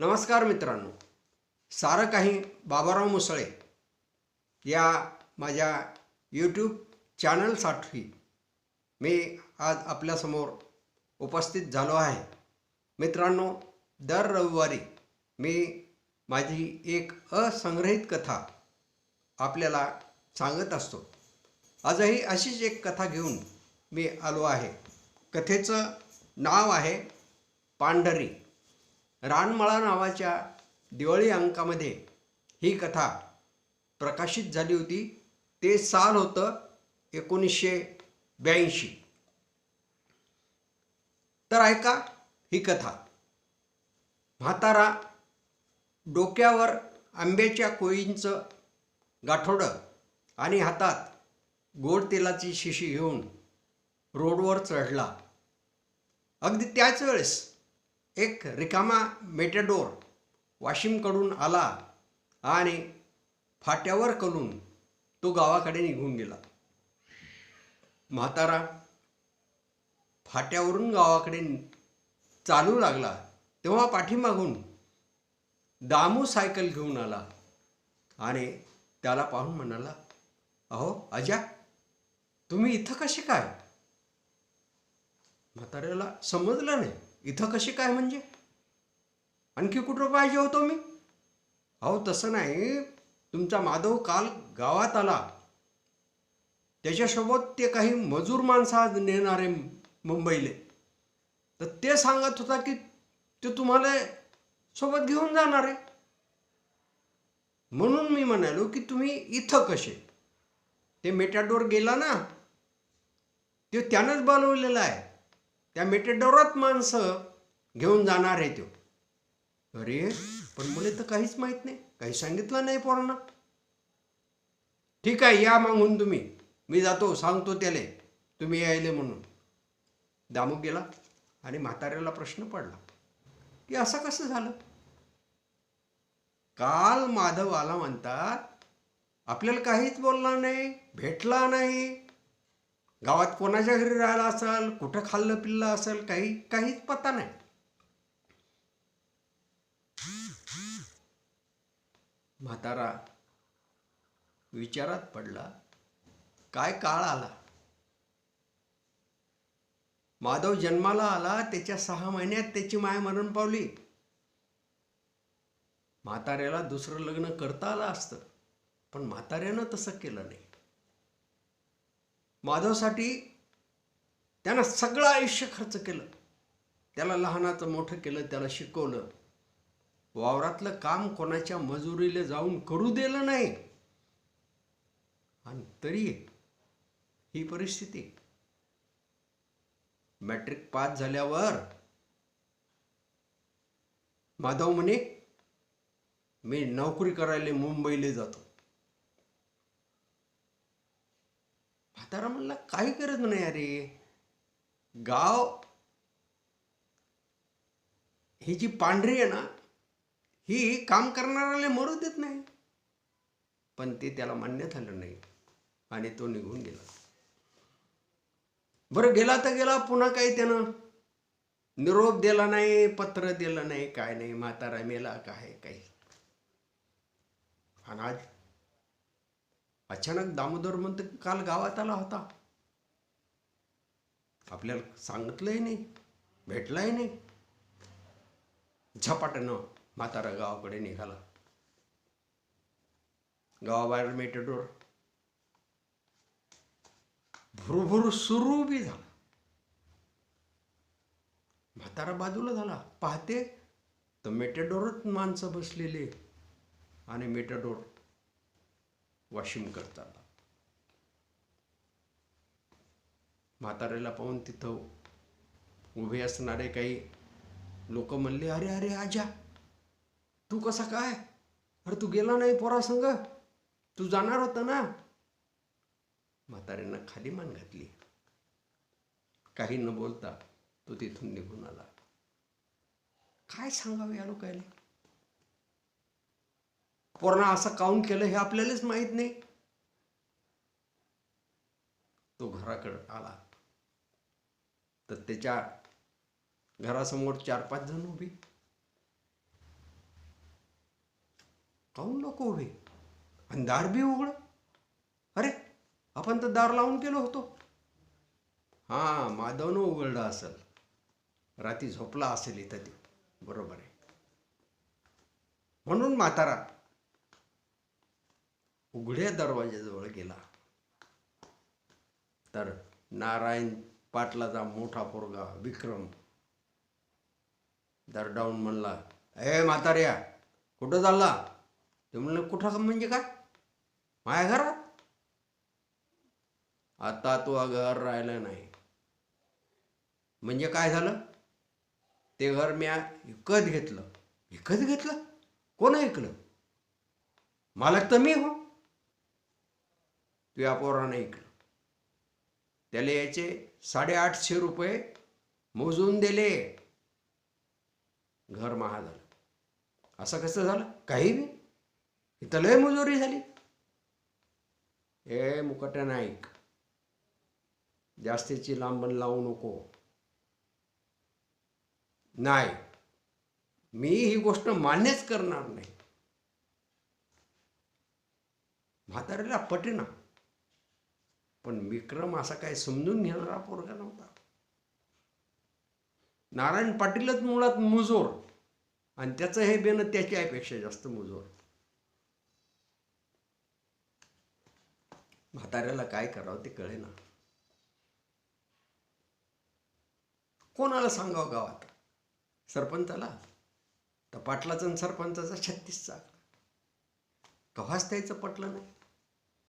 नमस्कार मित्रांनो. सारं काही बाबाराव मुसळे या माझ्या यूट्यूब चॅनलसाठी मी आज आपल्यासमोर उपस्थित झालो आहे. मित्रांनो दर रविवारी मी माझी एक असंग्रहित कथा आपल्याला सांगत असतो. आजही अशीच एक कथा घेऊन मी आलो आहे. कथेचं नाव आहे पांढरी. रानमळा नावाच्या दिवाळी अंकामध्ये ही कथा प्रकाशित झाली होती. ते साल होतं एकोणीसशे ब्याऐंशी. तर ऐका ही कथा. म्हातारा डोक्यावर आंब्याच्या कोळींचं गाठोडं आणि हातात गोड तेलाची शिशी घेऊन रोडवर चढला. अगदी त्याच वेळेस एक रिकामा मेटेडोर वाशिमकडून आला आणि फाट्यावर करून तो गावाकडे निघून गेला. म्हातारा फाट्यावरून गावाकडे चालू लागला. तेव्हा पाठीमागून दामू सायकल घेऊन आला आणि त्याला पाहून म्हणाला अहो अजा तुम्ही इथं कसे काय? म्हाताऱ्याला समजलं नाही. इथं कशी काय म्हणजे? आणखी कुठं पाहिजे होतो मी? अहो तसं नाही. तुमचा माधव काल गावात आला. त्याच्यासोबत ते काही मजूर माणसं आज नेणारे मुंबईले. तर ते सांगत होता की ते तुम्हाला सोबत घेऊन जाणार आहे. म्हणून मी म्हणालो की तुम्ही इथं कसे? ते मेटाडोर गेला ना? ते त्यानंच बोलवलेलं आहे. त्या मेटेडोरात माणसं घेऊन जाणार आहे तो. अरे पण मुले तर काहीच माहीत नाही. काही सांगितलं नाही पोरांना. ठीक आहे या मागून तुम्ही. मी जातो सांगतो त्याले. तुम्ही यायले म्हणून. दामू गेला आणि म्हाताऱ्याला प्रश्न पडला. की असं कसं झालं? काल माधव आला म्हणतात आपल्याला काहीच बोलला नाही भेटला नाही. गावात कोणाच्या घरी राहिला असेल कुठं खाल्लं पिल्लं असेल काही काहीच पत्ता नाही. म्हातारा विचारात पडला काय काळ आला? माधव जन्माला आला त्याच्या सहा महिन्यात त्याची माय मरण पावली. म्हाताऱ्याला दुसरं लग्न करता आलं असतं पण म्हाताऱ्यानं तसं केलं नाही. माधवसाठी त्यानं सगळं आयुष्य खर्च केलं. त्याला लहानाचं मोठं केलं त्याला शिकवलं. वावरातलं काम कोणाच्या मजुरीला जाऊन करू दिलं नाही. आणि तरी ही परिस्थिती. मॅट्रिक पास झाल्यावर माधव म्हणे मी नोकरी करायला मुंबईला जातो. म्हातारा म्हणला काही गरज नाही अरे. गाव ही जी पांढरी आहे ना ही काम करणाऱ्याला मरू देत नाही. पण ते त्याला मान्य झालं नाही आणि तो निघून गेला. बरं गेला तर गेला पुन्हा काही त्यानं निरोप दिला नाही पत्र दिलं नाही काय नाही म्हातारा मेला काय काही. आणि आज अचानक दामोदर म्हणतो काल गावात आला होता. आपल्याला सांगितलंही नाही भेटलाही नाही. झपाट्यानं म्हातारा गावाकडे निघाला. गावाबाहेर मेटेडोर भुरभुर सुरू बी झाला. म्हातारा बाजूला झाला. पाहते तर मेटेडोरच माणसं बसलेले. आणि मेटेडोर वाशिम करताना म्हाताऱ्याला पाहून तिथं उभे असणारे काही लोक म्हणले अरे अरे आजा तू कसा काय? अरे तू गेला नाही पोरासंग तू जाणार होता ना? म्हाताऱ्यानं खाली मान घातली. काही न बोलता तो तिथून निघून आला. काय सांगावं या लोकायला? पूर्ण असं काऊन केलं हे आपल्यालाच माहीत नाही. तो घराकडे आला. तर त्याच्या घरासमोर चार पाच जण उभी. काऊन लोक उभे? आणि दार बी उघड. अरे आपण तर दार लावून केलो होतो. हां माधवनं उघडलं असेल. रात्री झोपला असेल इथं ते. बरोबर आहे. म्हणून म्हातारा उघड्या दरवाज्याजवळ गेला. तर नारायण पाटलाचा मोठा पोरगा विक्रम दरडावून म्हणला ए म्हाताऱ्या कुठं चालला? ते म्हणलं कुठं म्हणजे काय? माझ्या घरात? आता तो घर राहिलं नाही. म्हणजे काय झालं? ते घर म्या विकत घेतलं. विकत घेतलं? कोण ऐकलं? मालक तर मी हो. या पोरानं ऐकलं. त्याला याचे साडेआठशे रुपये मोजून दिले. घर महा झालं. असं कसं झालं? काही बी. इथं लय मुजोरी झाली. ए मुकट्या नाईक जास्तीची लांबण लावू नको. नाही. मी ही गोष्ट मान्यच करणार नाही. म्हाताऱ्याला पटेना. पण विक्रम असा काय समजून घेणारा पोरगा नव्हता. नारायण पाटीलच मुळात मुजोर. आणि त्याचं हे बेन त्याच्यापेक्षा आईपेक्षा जास्त मुजोर. म्हाताऱ्याला काय करावं ते कळेना. कोणाला सांगावं गावात? सरपंचाला? तर पाटलाचं आणि सरपंचाचा छत्तीसचा कव्हाच त्याचं पटलं नाही.